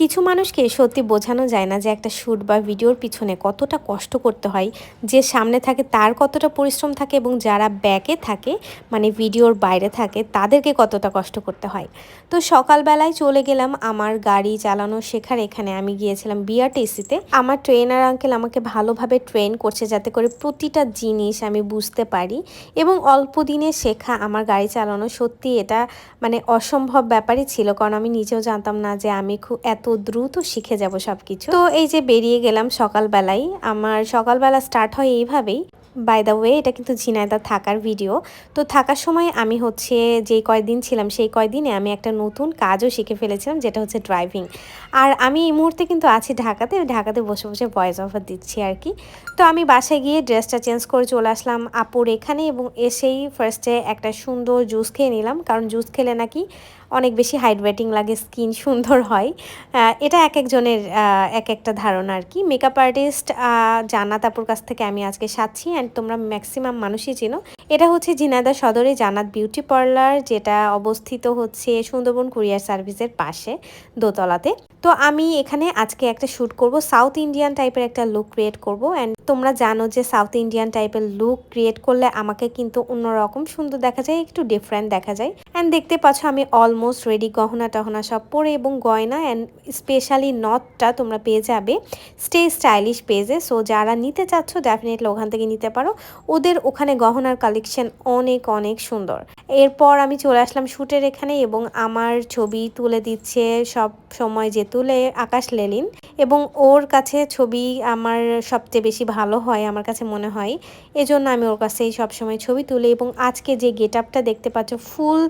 কিছু মানুষকে সত্যি বোঝানো যায় না যে একটা শ্যুট বা ভিডিওর পিছনে কতটা কষ্ট করতে হয়, যে সামনে থাকে তার কতটা পরিশ্রম থাকে এবং যারা ব্যাকে থাকে মানে ভিডিওর বাইরে থাকে, তাদেরকে কতটা কষ্ট করতে হয়। তো সকালবেলায় চলে গেলাম আমার গাড়ি চালানো শেখার এখানে। আমি গিয়েছিলাম বিআরটিসিতে আমার ট্রেনার আঙ্কেল আমাকে ভালোভাবে ট্রেন করছে যাতে করে প্রতিটা জিনিস আমি বুঝতে পারি এবং অল্প দিনে শেখা আমার গাড়ি চালানো সত্যি এটা মানে অসম্ভব ব্যাপারই ছিল। কারণ আমি নিজেও জানতাম না যে আমি খুব এত দ্রুত শিখে যাব সব কিছু তো এই যে বেরিয়ে গেলাম সকালবেলায়, আমার সকালবেলা স্টার্ট হয় এইভাবেই। বাই দ্য ওয়ে এটা কিন্তু ঝিনাইদা থাকার ভিডিও তো থাকার সময় আমি হচ্ছে যেই কয়দিন ছিলাম, সেই কয়দিনে আমি একটা নতুন কাজও শিখে ফেলেছিলাম, যেটা হচ্ছে ড্রাইভিং আর আমি এই মুহূর্তে কিন্তু আছি ঢাকাতে ঢাকাতে বসে বসে ভয়েস অফার দিচ্ছি আর কি। তো আমি বাসায় গিয়ে ড্রেসটা চেঞ্জ করে চলে আসলাম আপুর এখানে এবং এসেই ফার্স্টে একটা সুন্দর জুস খেয়ে নিলাম, কারণ জুস খেলে নাকি অনেক বেশি হাইড্রেটিং লাগে স্কিন সুন্দর হয়। এটা এক একজনের এক একটা ধারণা আর কি। মেকআপ আর্টিস্ট জান্নাত আপুর কাছ থেকে আমি আজকে সাচ্ছি অ্যান্ড তোমরা ম্যাক্সিমাম মানুষই চিনো। এটা হচ্ছে জিনাদা সদরে জানাত বিউটি পার্লার, যেটা অবস্থিত হচ্ছে সুন্দরবন কুরিয়ার সার্ভিসের পাশে, দোতলাতে। তো আমি এখানে আজকে একটা শ্যুট করব, সাউথ ইন্ডিয়ান টাইপের একটা লুক ক্রিয়েট করব। অ্যান্ড তোমরা জানো যে সাউথ ইন্ডিয়ান টাইপের লুক ক্রিয়েট করলে আমাকে কিন্তু অন্যরকম সুন্দর দেখা যায়, একটু ডিফারেন্ট দেখা যায়। অ্যান্ড দেখতে পাচ্ছ আমি অলমোস্ট রেডি গহনা টহনা সব পরে এবং গয়না অ্যান্ড স্পেশালি নথটা তোমরা পেয়ে যাবে। স্টে স্টাইলিশ পেজে সো যারা নিতে চাচ্ছ ডেফিনেটলি ওখান থেকে নিতে পারো। ওদের ওখানে গহনার কালেকশন অনেক অনেক সুন্দর। এরপর আমি চলে আসলাম শ্যুটের এখানে এবং আমার ছবি তুলে দিচ্ছে সব সময় যে তুলে আকাশ লেলিন এবং ওর কাছে ছবি আমার সবচেয়ে বেশি ভালো হয়, আমার কাছে মনে হয়। এজন্য আমি ওর কাছেই সবসময় ছবি তুলি এবং আজকে যে গেট আপটা দেখতে পাচ্ছ, ফুল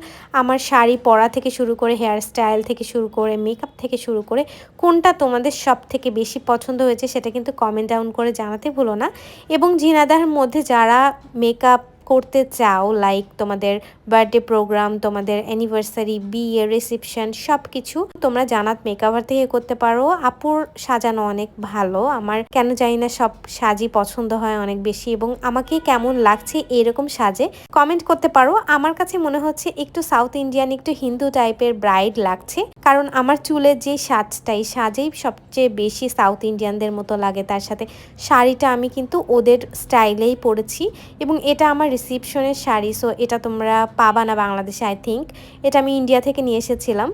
আমার শাড়ি পরা থেকে শুরু করে হেয়ার স্টাইল থেকে শুরু করে মেকআপ থেকে শুরু করে কোনটা তোমাদের সব থেকে বেশি পছন্দ হয়েছে সেটা কিন্তু কমেন্ট ডাউন করে জানাতে ভুলো না। এবং জিনাদার মধ্যে যারা মেকআপ করতে চাও লাইক তোমাদের বার্থডে প্রোগ্রাম তোমাদের অ্যানিভার্সারি বিয়ে রিসেপশন সব কিছু তোমরা জানাত মেকআভার থেকে করতে পারো। আপুর সাজানো অনেক ভালো। আমার কেন জানি না সব সাজি পছন্দ হয় অনেক বেশি এবং আমাকে কেমন লাগছে এরকম সাজে কমেন্ট করতে পারো। আমার কাছে মনে হচ্ছে একটু সাউথ ইন্ডিয়ান একটু হিন্দু টাইপের ব্রাইড লাগছে। কারণ আমার চুলের যে সাজটাই সাজেই সবচেয়ে বেশি সাউথ ইন্ডিয়ানদের মতো লাগে। তার সাথে শাড়িটা আমি কিন্তু ওদের স্টাইলেই পরেছি এবং এটা আমার রিসিপশনের শাড়ি। সো এটা তোমরা পাবা না বাংলাদেশে আই থিঙ্ক এটা আমি ইন্ডিয়া থেকে নিয়ে এসেছিলাম।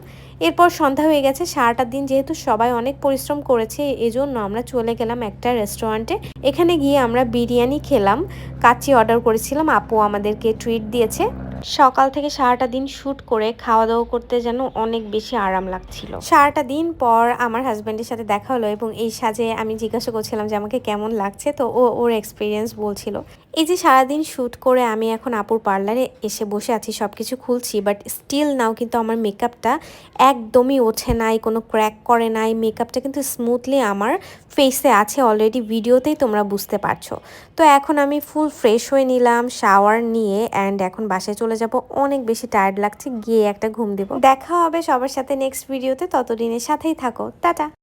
এরপর সন্ধ্যা হয়ে গেছে, সারাটা দিন যেহেতু সবাই অনেক পরিশ্রম করেছে, এজন্য আমরা চলে গেলাম একটা রেস্টুরেন্টে এখানে গিয়ে আমরা বিরিয়ানি খেলাম, কাচ্চি অর্ডার করেছিলাম, আপু আমাদেরকে ট্রিট দিয়েছে। সকাল থেকে সারাটা দিন শ্যুট করে খাওয়া দাওয়া করতে যেন অনেক বেশি আরাম লাগছিল। সারাটা দিন পর আমার হাজব্যান্ডের সাথে দেখা হলো এবং এই সাজে আমি জিজ্ঞাসা করছিলাম যে আমাকে কেমন লাগছে, তো ও ওর এক্সপিরিয়েন্স বলছিল। এই যে সারাদিন শ্যুট করে আমি এখন আপুর পার্লারে এসে বসে আছি সব কিছু খুলছি বাট স্টিল নাও কিন্তু আমার মেকআপটা একদমই ওঠে নাই, কোনো ক্র্যাক করে নাই। মেকআপটা কিন্তু স্মুথলি আমার ফেসে আছে অলরেডি ভিডিওতেই তোমরা বুঝতে পারছ। তো এখন আমি ফুল ফ্রেশ হয়ে নিলাম শাওয়ার নিয়ে অ্যান্ড এখন বাসায় চলে যাব, অনেক বেশি টায়ার্ড লাগছে, গিয়ে একটা ঘুম দেব। দেখা হবে সবার সাথে নেক্সট ভিডিওতে ততদিনের সাথেই থাকো, টাটা।